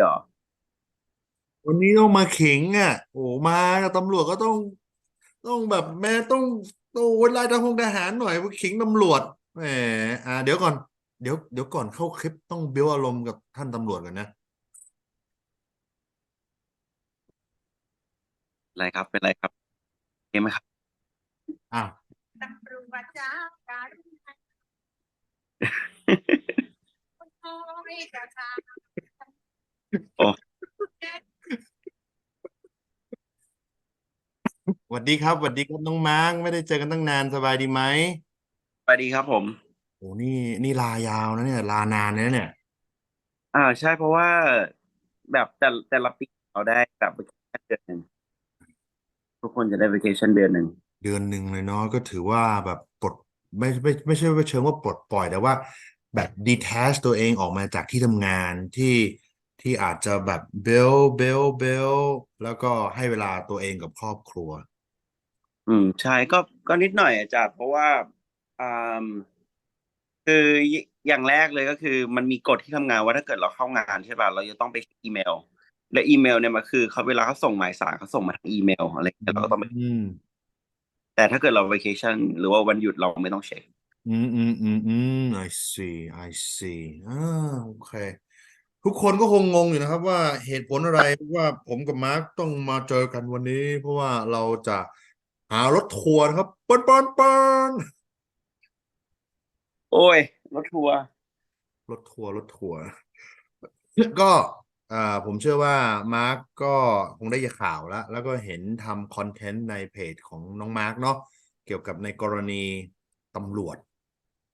เหรอวันนี้ต้องมาขิงอะ โอ้มาตำรวจก็ต้อง ต้องแบบแม่ต้องต้องเวลาทหารทหารหน่อยขิงตำรวจแหมอ่า เดี๋ยวก่อน เดี๋ยวเดี๋ยวก่อนเข้าคลิปต้องเบลอารมณ์กับท่านตำรวจก่อนนะ อะไรครับ เป็นไรครับเห็นไหมครับ อะตำรวจจ้าการุณาโอ้ยกระชาโอ้ ส วัสดีครับสวัสดีครับน้องมาร์กไม่ได้เจอกันตั้งนานสบายดีไหมสวัสดีครับผม โอ้นี่นี่ลายาวนะเนี่ยลานานเลยนะเนี่ย อ่าใช่เพราะว่าแบบแต่แต่ละปีเราได้แบบเดือนหนึ่งทุกคนจะได้ vacation เดือนหนึ่งเดือนหนึ่งเลยเนาะก็ถือว่าแบบปลดไม่ไม่ไม่ใช่ว่าเชิงว่าปลดปล่อยแต่ว่า แบบ detach ตัวเองออกมาจากที่ทำงานที่ที่อาจจะแบบเบลเบลเบลแล้วก็ให้เวลาตัวเองกับครอบครัว อืมใช่ก็ก็นิดหน่อยอาจารย์เพราะว่าอ่าคืออย่างแรกเลยก็คือ มันมีกฎที่ทำงานว่าถ้าเกิดเราเข้างานใช่ป่ะเราจะต้องไปอีเมล และอีเมลเนี่ยมันคือเขาเวลาเขาส่งหมายสารเขาส่งมาทางอีเมลอะไรอย่างเงี้ยเราก็ต้องไปอืม แต่ถ้าเกิดเรา vacation หรือว่าวันหยุดเราไม่ต้องเช็ค อืมอืมอืมอืม I see I see อ่าโอเค ทุกคนก็คงงงอยู่นะครับว่าเหตุผลอะไรว่าผมกับมาร์คต้องมาเจอกันวันนี้ เพราะว่าเราจะ หารถทัวร์นะครับปนปนปนโอ้ย รถทัวร์รถทัวร์รถทัวร์ก็อ่าผมเชื่อว่ามาร์กก็คงได้ยินข่าวแล้ว แล้วก็เห็นทำคอนเทนต์ในเพจของน้องมาร์กเนาะเกี่ยวกับในกรณีตำรวจ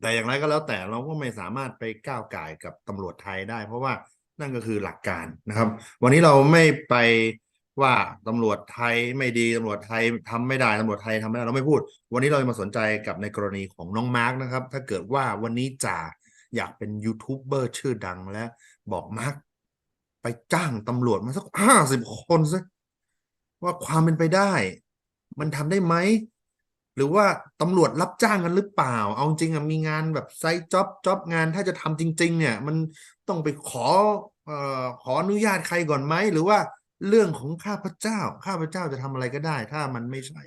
แต่อย่างไรก็แล้วแต่เราก็ไม่สามารถไปก้าวก่ายกับตำรวจไทยได้ เพราะว่านั่นก็คือหลักการนะครับ วันนี้เราไม่ไป ว่าตำรวจไทยไม่ดีตำรวจไทยทำไม่ได้ตำรวจไทยทำไม่ได้เราไม่พูด วันนี้เราจะมาสนใจกับในกรณีของน้องมาร์กนะครับ ถ้าเกิดว่าวันนี้จ่าอยากเป็นยูทูบเบอร์ชื่อดังและบอกมาร์กไปจ้างตำรวจมาสักห้าสิบคนซะว่าความเป็นไปได้ มันทำได้ไหม หรือว่าตำรวจรับจ้างกันหรือเปล่า เอาจริงอะมีงานแบบไซต์จ็อบจ็อบงานถ้าจะทำจริง ๆ เนี่ย มันต้องไปขอเอ่อขออนุญาตใครก่อนไหม หรือว่า เรื่องของข้าพเจ้า ข้าพเจ้าจะทำอะไรก็ได้ ถ้ามันไม่ใช่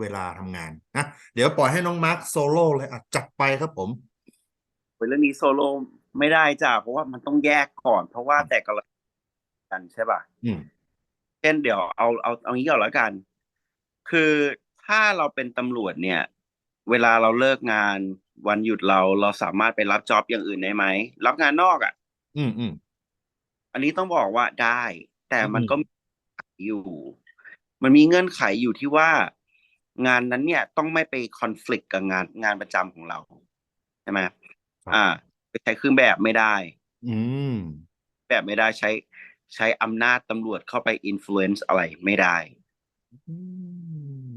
เวลาทำงานนะเดี๋ยวปล่อยให้น้องมาร์คโซโล่เลยอะจัดไปครับผมเรื่องนี้โซโล่ไม่ได้จ้ะเพราะว่ามันต้องแยกก่อน เพราะว่าแต่กรณีกันใช่ป่ะอืมเช่นเดี๋ยวเอาเอาเอางี้ก่อนแล้วกัน คือถ้าเราเป็นตำรวจเนี่ย เวลาเราเลิกงานวันหยุดเราเราสามารถไปรับจ็อบอย่างอื่นได้ไหมรับงานนอกอะ อืมอืมอันนี้ต้องบอกว่าได้ แต่มันอืมก็มี อยู่ มันมีเงื่อนไขอยู่ที่ว่างานนั้นเนี่ยต้องไม่ไปคอน FLICT กับงานงานประจำของเราใช่ไหมอ่าไปใช้เครื่องแบบไม่ได้ อืม แบบไม่ได้ใช้ใช้อำนาจตำรวจเข้าไปอิ f ฟ u e n c e อะไรไม่ได้อื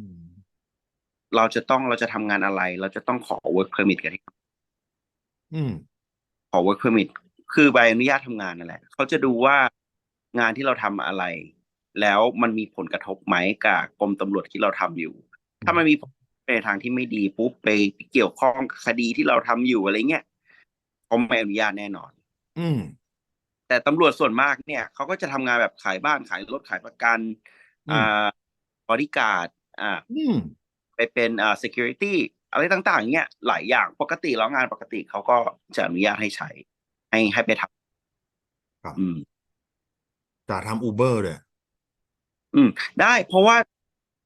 มเราจะต้องเราจะทำงานอะไร เราจะต้องขอ work permit กันที่อืม ขอ work permit คือใบอนุญาตทำงานนั่นแหละ เขาจะดูว่างานที่เราทำอะไร แล้วมันมีผลกระทบไหมกับกรมตำรวจที่เราทำอยู่ ถ้ามันมีผลในทางที่ไม่ดีปุ๊บไปเกี่ยวข้องกับคดีที่เราทำอยู่อะไรเงี้ยเขาไม่อนุญาตแน่นอน อืม แต่ตำรวจส่วนมากเนี่ยเขาก็จะทำงานแบบขายบ้านขายรถขายประกันอืมอ่าบริการดอ่าอืมไปเป็นอ่า security อะไรต่าง ๆ เนี่ยหลายอย่างปกติแล้วงานปกติเขาก็จะอนุญาตให้ใช้ ให้ให้ไปทครับำอืมจะทำอูเบอร์เลย อืม ได้เพราะว่า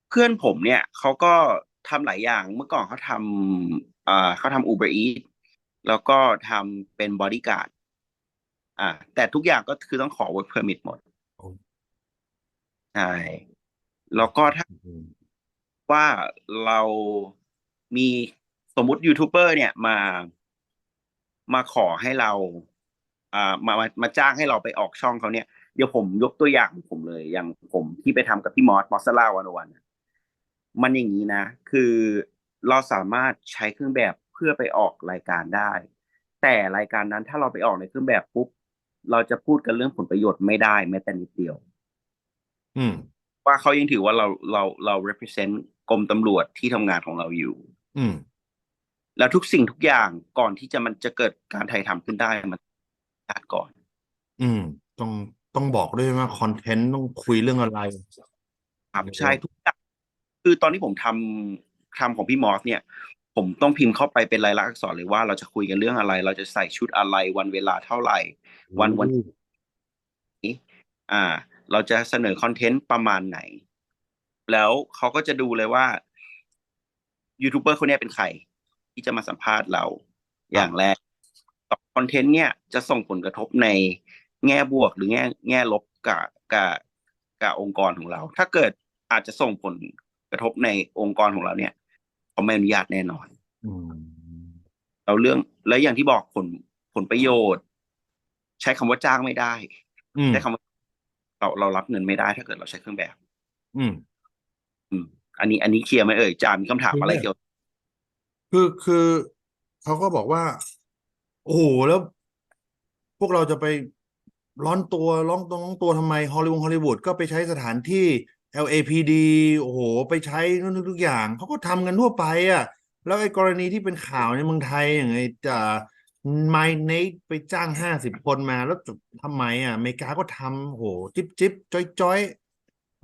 เพื่อนผมเนี่ย เขาก็ทำหลายอย่างเมื่อก่อนเขาทำอ่าเขาทำ Uber Eats แล้วก็ทำเป็นบอดี้การ์ดอ่า แต่ทุกอย่างก็คือต้องขอ work permit หมดโอ้ใช่แล้วก็ถ้า อืมว่าเรามีสมมุติยูทูบเบอร์เนี่ยมามาขอให้เรา อ่ามามามาจ้างให้เราไปออกช่องเขาเนี่ย เดี๋ยวผมยกตัวอย่างของผมเลยอย่างผมที่ไปทำกับพี่มอสมอสซาล่าวันวันมันอย่างนี้นะ คือเราสามารถใช้เครื่องแบบเพื่อไปออกรายการได้ แต่รายการนั้นถ้าเราไปออกในเครื่องแบบปุ๊บเราจะพูดกันเรื่องผลประโยชน์ไม่ได้แม้แต่นิดเดียว อืม ว่าเขายังถือว่าเราเราเรา represent กรมตำรวจที่ทำงานของเราอยู่ อืม แล้วทุกสิ่งทุกอย่างก่อนที่จะมันจะเกิดการไทยทำขึ้นได้มันยากก่อน อืม ต้อง ต้องบอกด้วยว่าคอนเทนต์ต้องคุยเรื่องอะไร ครับโอ้โหใช่ทุกอย่างคือตอนที่ผมทำทำของพี่มอสเนี่ย ผมต้องพิมพ์เข้าไปเป็นลายลักษณ์อักษรเลยว่าเราจะคุยกันเรื่องอะไร เราจะใส่ชุดอะไรวันเวลาเท่าไหร่ วันวัน อ่า เราจะเสนอคอนเทนต์ประมาณไหน แล้วเขาก็จะดูเลยว่ายูทูบเบอร์คนเนี้ยเป็นใคร ที่จะมาสัมภาษณ์เราอย่างแรกคอนเทนต์เนี่ยจะส่งผลกระทบใน แง่บวกหรือแง่แง่ลบกับกับกับองค์กรของเรา ถ้าเกิดอาจจะส่งผลกระทบในองค์กรของเราเนี่ยเขาไม่อนุญาตแน่นอนอืมเราเรื่องแล้วอย่างที่บอกผลผลประโยชน์ ใช้คำว่าจ้างไม่ได้อืมใช้คำว่าเราเรารับเงินไม่ได้ ถ้าเกิดเราใช้เครื่องแบบ อืม อืม อันนี้ อันนี้เคลียร์ไหมเอ่ยจานมีคำถามอะไรเคลียร์เกี่ยวคือคือเขาก็บอกว่า โอ้โหแล้ว พวกเราจะไป ร้อนตัวร้องตัวร้องตัวทำไมฮอลลีวูดฮอลลีวูดก็ไปใช้สถานที่ LAPD โอ้โห ไปใช้นู่นทุกอย่างเขาก็ทำกันทั่วไปอะ แล้วไอ้กรณีที่เป็นข่าวในเมืองไทยอย่างไอ้จะไมเนทไปจ้างห้าสิบคนมาแล้วจะทำไมอะอเมริกาก็ทำโอ้โหจิ๊บจิ๊บจ้อยจ้อย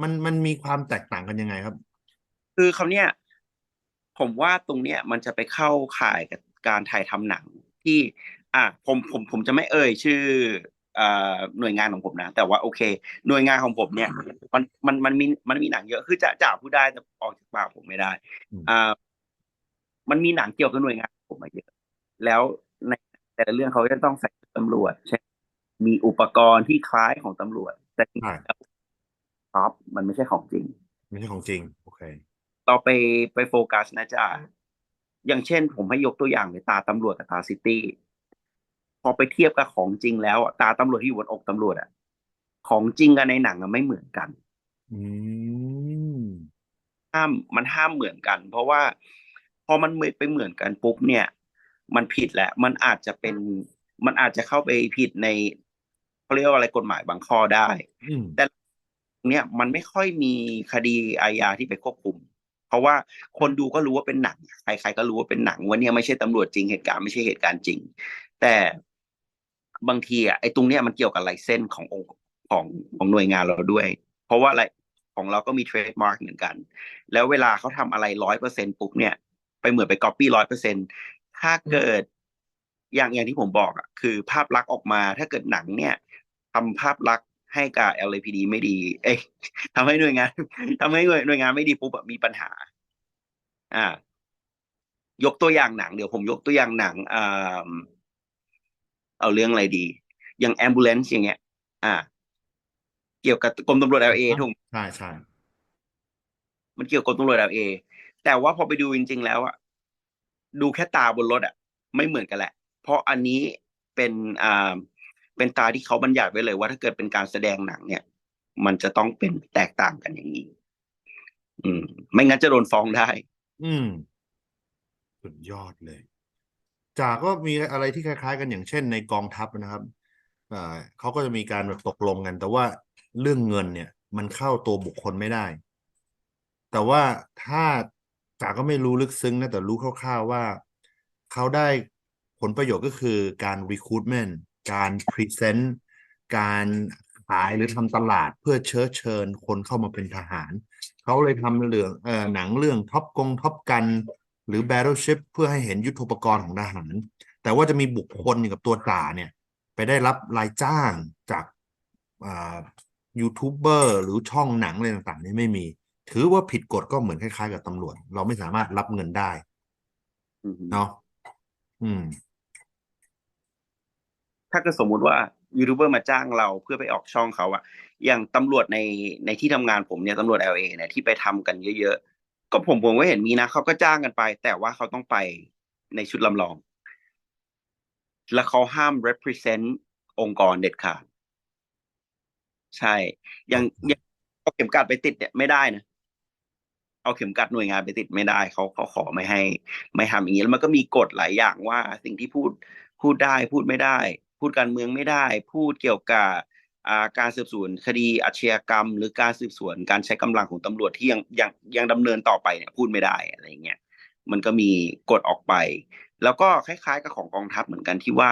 มันมันมีความแตกต่างกันยังไงครับ คือคำเนี้ยผมว่าตรงเนี้ยมันจะไปเข้าข่ายกับการถ่ายทำหนังที่ อะผมผมผมจะไม่เอ่ยชื่อ หน่วยงานของผมนะ แต่ว่าโอเค หน่วยงานของผมเนี่ย มันมันมันมีมันมีหนังเยอะคือจะจะพูดได้แต่ออกจากปากผมไม่ได้อืมอ่ามันมีหนังเกี่ยวกับหน่วยงานของผมมาเยอะ แล้วในแต่ละเรื่องเขาจะต้องใส่ตำรวจใช่มีอุปกรณ์ที่คล้ายของตำรวจ แต่จริงใช่ๆแล้วท็อปมันไม่ใช่ของจริง ไม่ใช่ของจริง โอเคเราไปไปโฟกัสนะจ๊ะอย่างเช่นผมให้ยกตัวอย่างเลยตาตำรวจกับตาซิตี้ พอไปเทียบกับของจริงแล้วอะตาตำรวจที่อยู่บนอกตำรวจอะของจริงกับในหนังอะไม่เหมือนกันอืมห้ามมันห้ามเหมือนกัน เพราะว่า พอมันไปเหมือนกันปุ๊บเนี่ย มันผิดแหละ มันอาจจะเป็น มันอาจจะเข้าไปผิดในเขาเรียกว่าอะไรกฎหมายบางข้อได้อืมแต่เนี่ยมันไม่ค่อยมีคดีอาญาที่ไปควบคุม เพราะว่าคนดูก็รู้ว่าเป็นหนัง ใครๆก็รู้ว่าเป็นหนังว่าเนี่ยไม่ใช่ตำรวจจริงเหตุการณ์ไม่ใช่เหตุการณ์จริง แต่ บางทีอะไอ้ตรงเนี้ยมันเกี่ยวกับลายเส้นขององค์ของของหน่วยงานเราด้วย เพราะว่าอะไรของเราก็มีเทรดมาร์กเหมือนกัน แล้วเวลาเขาทำอะไรร้อยเปอร์เซ็นปุ๊บเนี่ย ไปเหมือนไปก๊อปปี้ร้อยเปอร์เซ็นถ้าเกิดอย่างอย่างที่ผมบอกอะคือภาพลักษณ์ออกมาถ้าเกิดหนังเนี่ยทำภาพลักษณ์ให้กับ LAPD ไม่ดี เอ้ยทำให้หน่วยงานทำให้หน่วยหน่วยงานไม่ดีปุ๊บอะมีปัญหา อ่า ยกตัวอย่างหนัง เดี๋ยวผมยกตัวอย่างหนังอ่า เอาเรื่องอะไรดี อย่าง ambulance อย่างเงี้ย อ่า เกี่ยวกับกรมตำรวจ LA ถูกใช่ใช่มันเกี่ยวกับตำรวจ LA แต่ว่าพอไปดูจริง ๆ แล้วอะดูแค่ตาบนรถอะไม่เหมือนกันแหละ เพราะอันนี้เป็นอ่าเป็นตาที่เขาบัญญัติไว้เลยว่าถ้าเกิดเป็นการแสดงหนังเนี่ย มันจะต้องเป็นแตกต่างกันอย่างนี้อืม ไม่งั้นจะโดนฟ้องได้ อืม สุดยอดเลย จากก็มีอะไรที่คล้าย ๆ กันอย่างเช่นในกองทัพนะครับเขาก็จะมีการแบบตกลงกัน แต่ว่าเรื่องเงินเนี่ยมันเข้าตัวบุคคลไม่ได้ แต่ว่าถ้าจากก็ไม่รู้ลึกซึ้งนะแต่รู้คร่าวๆว่าเขาได้ผลประโยชน์ก็คือการ recruitment การ present การขายหรือทำตลาดเพื่อเชื้อเชิญคนเข้ามาเป็นทหาร เขาเลยทำเรื่องหนังเรื่องท็อปกงท็อปกัน หรือ Battleship เพื่อให้เห็นยุทโธปกรณ์ของทหาร แต่ว่าจะมีบุคคลอยู่กับตัวจ่าเนี่ย ไปได้รับรายจ้างจากอ่ายูทูบเบอร์หรือช่องหนังอะไรต่างๆ นี่ไม่มี ถือว่าผิดกฎก็เหมือนคล้ายๆ กับตำรวจ เราไม่สามารถรับเงินได้อืมเนาะอืม ถ้าเกิดสมมุติว่ายูทูบเบอร์มาจ้างเราเพื่อไปออกช่องเขาอะอย่างตำรวจในในที่ทำงานผมเนี่ยตำรวจ LA เนี่ยที่ไปทำกันเยอะๆ ก็ผมผมก็เห็นมีนะเขาก็จ้างกันไป แต่ว่าเขาต้องไปในชุดลำลอง แล้วเขาห้าม represent องค์กรเด็ดขาดใช่ย่างย่างเอาเข็มกัดไปติดเนี่ยไม่ได้นะเอาเข็มกัดหน่วยงานไปติดไม่ได้เขาเขาขอไม่ให้ ไม่ทำอย่างนี้แล้วมันก็มีกฎหลายอย่างว่าสิ่งที่พูดพูดได้พูดไม่ได้ พูดการเมืองไม่ได้ พูดเกี่ยวกับ การสืบสวนคดีอาชญากรรม หรือการสืบสวนการใช้กำลังของตำรวจที่ยังยังยังดำเนินต่อไปเนี่ยพูดไม่ได้อะไรอย่างเงี้ยมันก็มีกฎออกไป แล้วก็คล้ายๆกับของกองทัพเหมือนกันที่ว่า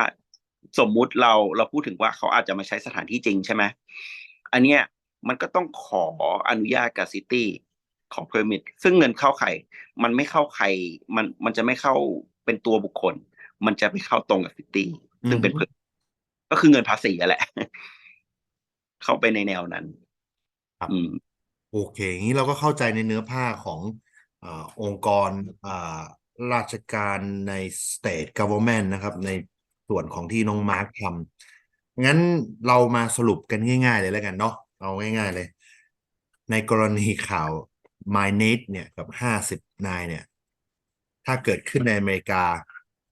สมมุติเราเราพูดถึงว่าเขาอาจจะมาใช้สถานที่จริงใช่ไหมอันเนี้ยมันก็ต้องขออนุญาตกับซิตี้ขอ permit ซึ่งเงินเข้าใครมันไม่เข้าใครมันมันจะไม่เข้าเป็นตัวบุคคล มันจะไปเข้าตรงกับซิตี้ซึ่งเป็นอืมก็คือเงินภาษีอะแหละ เข้าไปในแนวนั้น ครับ อืม โอเคงี้เราก็เข้าใจในเนื้อผ้าของอาองค์กรอ่าราชการใน state government นะครับ ในส่วนของที่น้องมาร์คทำงั้นเรามาสรุปกันง่ายๆเลยแล้วกันเนาะเอาง่ายๆเลย ในกรณีข่าว My Net เนี่ยกับห้าสิบนายเนี่ย ถ้าเกิดขึ้นในอเมริกา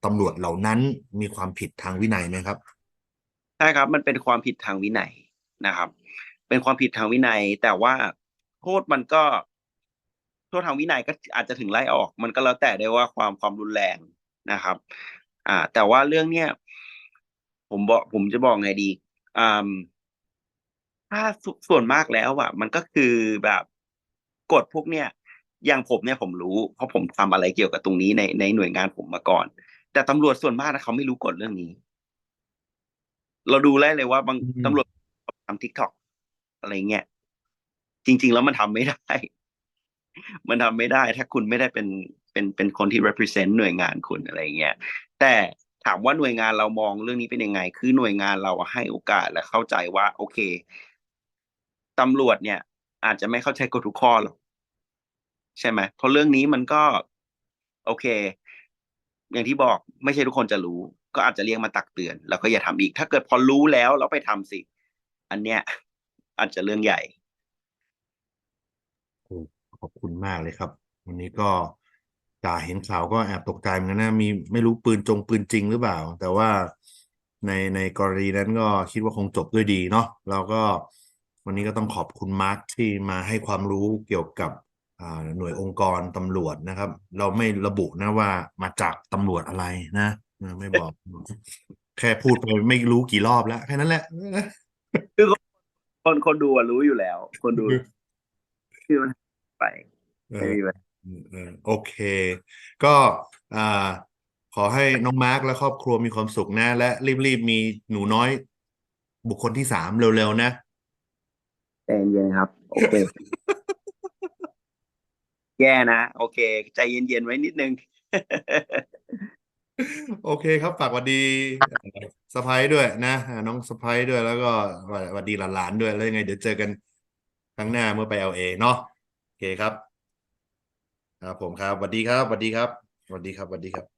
ตำรวจเหล่านั้นมีความผิดทางวินัยไหมครับ ใช่ครับ มันเป็นความผิดทางวินัย นะครับ เป็นความผิดทางวินัย แต่ว่าโทษมันก็โทษทางวินัยก็อาจจะถึงไล่ออก มันก็แล้วแต่ได้ว่าความความรุนแรงนะครับ อ่า แต่ว่าเรื่องเนี้ยผมบอกผมจะบอกไงดีอ่าถ้าสส่วนมากแล้วอะ มันก็คือแบบกฎพวกเนี้ยอย่างผมเนี่ยผมรู้ เพราะผมทำอะไรเกี่ยวกับตรงนี้ในในหน่วยงานผมมาก่อน แต่ตำรวจส่วนมากนะเขาไม่รู้กฎเรื่องนี้ เราดูได้เลยว่าบางอืมตำรวจ ทำทิกตอกอะไรเงี้ยจริง ๆ แล้วมันทำไม่ได้ มันทำไม่ได้ ถ้าคุณไม่ได้เป็นเป็นเป็นคนที่ represent หน่วยงานคุณอะไรเงี้ยแต่ถามว่าหน่วยงานเรามองเรื่องนี้เป็นยังไง คือหน่วยงานเราให้โอกาสและเข้าใจว่า โอเคตำรวจเนี่ย อาจจะไม่เข้าใจกฎทุกข้อหรอกใช่ไหมเพราะเรื่องนี้มันก็ โอเค อย่างที่บอกไม่ใช่ทุกคนจะรู้ ก็อาจจะเรียกมาตักเตือน แล้วก็อย่าทำอีก ถ้าเกิดพอรู้แล้วแล้วไปทำสิ อันเนี้ยอาจจะเรื่องใหญ่ขอบคุณมากเลยครับ วันนี้ก็จ่าเห็นข่าวก็แอบตกใจเหมือนกันนะมีไม่รู้ปืนจงปืนจริงหรือเปล่า แต่ว่าในในกรณีนั้นก็คิดว่าคงจบด้วยดีเนาะเราก็วันนี้ก็ต้องขอบคุณมาร์คที่มาให้ความรู้เกี่ยวกับหน่วยองค์กรตำรวจนะครับ เราไม่ระบุนะว่ามาจากตำรวจอะไรนะ ไม่บอก แค่พูดไปไม่รู้กี่รอบแล้วแค่นั้นแหละ คนคนดูอะรู้อยู่แล้ว คนดูคือมันไปเอไม่อมีปัญหาเออเออโอเค ก็อ่าขอให้น้องมาร์คและครอบครัวมีความสุขนะ และรีบๆมีหนูน้อย บุคคลที่สามเร็วๆนะใจเย็นๆครับ โอเค แย่นะ โอเค ใจเย็นๆไว้นิดนึง โอเคครับฝากหวัดดี สไปด้วยนะน้องสไปด้วยแล้วก็สวัสดีหลานๆด้วยแล้วยังไง เดี๋ยวเจอกันครั้งหน้าเมื่อไปเอลเนาะโอเคครับครับผมครับสวัสดีครับสวัสดีครับสวัสดีครับสวัสดีครับ